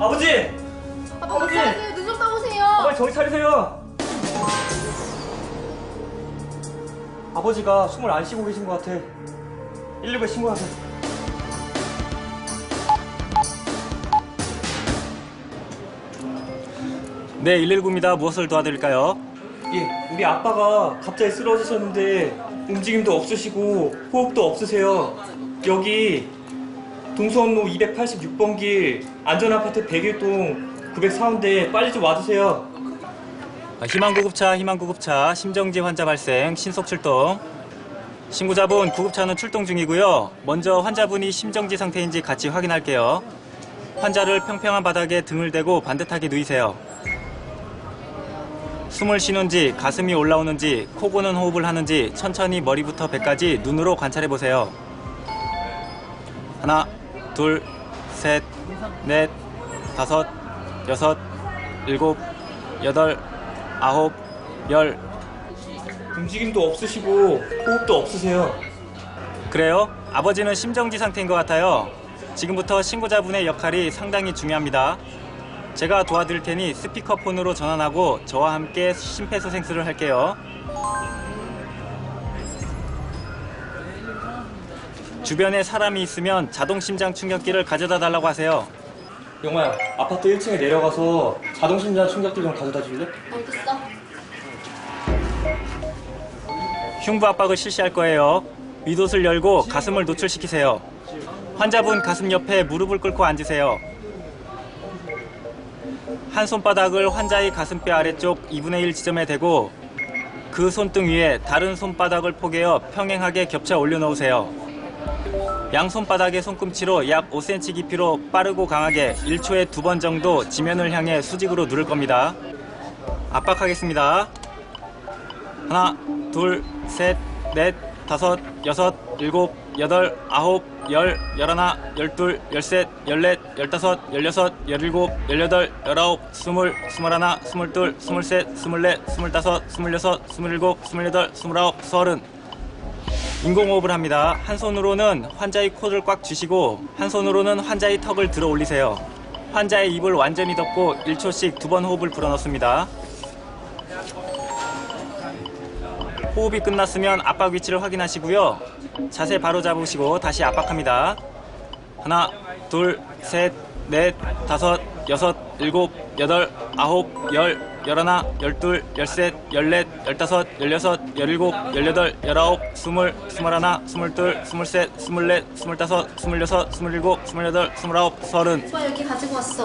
아버지! 아, 아버지! 늦었다 오세요. 빨리 정신 차리세요! 아버지가 숨을 안 쉬고 계신 것 같아. 119에 신고하세요. 네, 119입니다. 무엇을 도와드릴까요? 예, 우리 아빠가 갑자기 쓰러지셨는데 움직임도 없으시고 호흡도 없으세요. 여기 동서원로 286번 길 안전아파트 101동 904호인데 빨리 좀 와주세요. 아, 희망구급차, 희망구급차, 심정지 환자 발생, 신속 출동. 신고자분, 구급차는 출동 중이고요. 먼저 환자분이 심정지 상태인지 같이 확인할게요. 환자를 평평한 바닥에 등을 대고 반듯하게 누이세요. 숨을 쉬는지, 가슴이 올라오는지, 코 고는 호흡을 하는지 천천히 머리부터 배까지 눈으로 관찰해 보세요. 하나, 둘, 셋, 넷, 다섯, 여섯, 일곱, 여덟, 아홉, 열. 움직임도 없으시고 호흡도 없으세요. 그래요? 아버지는 심정지 상태인 것 같아요. 지금부터 신고자분의 역할이 상당히 중요합니다. 제가 도와드릴 테니 스피커폰으로 전환하고 저와 함께 심폐소생술을 할게요. 주변에 사람이 있으면 자동 심장 충격기를 가져다 달라고 하세요. 영화야, 아파트 1층에 내려가서 자동 심장 충격기 좀 가져다 줄래? 알겠어. 흉부 압박을 실시할 거예요. 위옷을 열고 가슴을 노출시키세요. 환자분 가슴 옆에 무릎을 꿇고 앉으세요. 한 손바닥을 환자의 가슴뼈 아래쪽 2분의 1 지점에 대고 그 손등 위에 다른 손바닥을 포개어 평행하게 겹쳐 올려놓으세요. 양 손바닥의 손꿈치로 약 5cm 깊이로 빠르고 강하게 1초에 두 번 정도 지면을 향해 수직으로 누를 겁니다. 압박하겠습니다. 하나, 둘, 셋, 넷, 다섯, 여섯, 일곱, 여덟, 아홉, 열, 열하나, 열둘, 열셋, 열넷, 열다섯, 열여섯, 열일곱, 열여덟, 열아홉, 스물, 스물하나, 스물둘, 스물셋, 스물넷, 스물다섯, 스물여섯, 스물일곱, 스물여덟, 스물아홉, 서른. 인공호흡을 합니다. 한 손으로는 환자의 코를 꽉 쥐시고 한 손으로는 환자의 턱을 들어 올리세요. 환자의 입을 완전히 덮고 1초씩 두 번 호흡을 불어넣습니다. 호흡이 끝났으면 압박 위치를 확인하시고요. 자세 바로 잡으시고 다시 압박합니다. 하나, 둘, 셋, 넷, 다섯, 여섯, 일곱, 여덟, 아홉, 열, 열하나, 열둘, 열셋, 열넷, 열다섯, 열여섯, 열일곱, 열여덟, 열아홉, 스물, 스물하나, 스물둘, 스물셋, 스물넷, 스물다섯, 스물여섯, 스물일곱, 스물여덟, 스물아홉, 서른. 오빠 여기 가지고 왔어.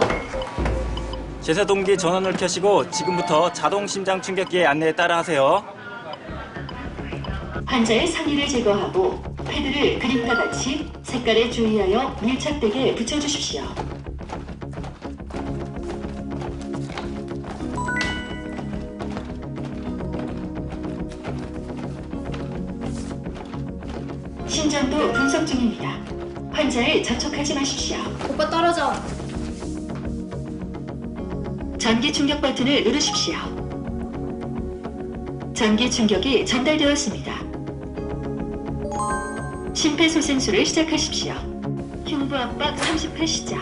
제세동기 전원을 켜시고 지금부터 자동 심장 충격기의 안내에 따라 하세요. 환자의 상의를 제거하고 패드를 그림과 같이 색깔에 주의하여 밀착되게 붙여주십시오. 심전도 분석 중입니다. 환자에 접촉하지 마십시오. 오빠 떨어져. 전기 충격 버튼을 누르십시오. 전기 충격이 전달되었습니다. 심폐소생술을 시작하십시오. 흉부 압박 38 시작.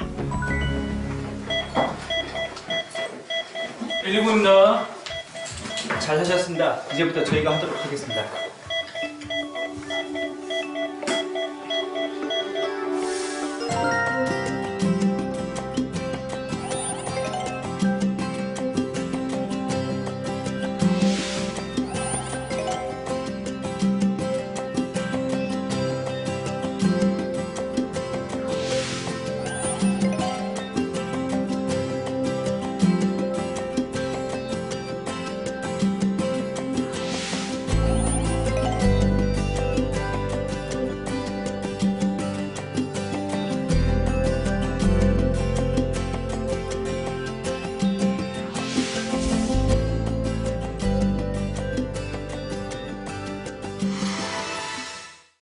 119입니다. 잘 하셨습니다. 이제부터 저희가 하도록 하겠습니다.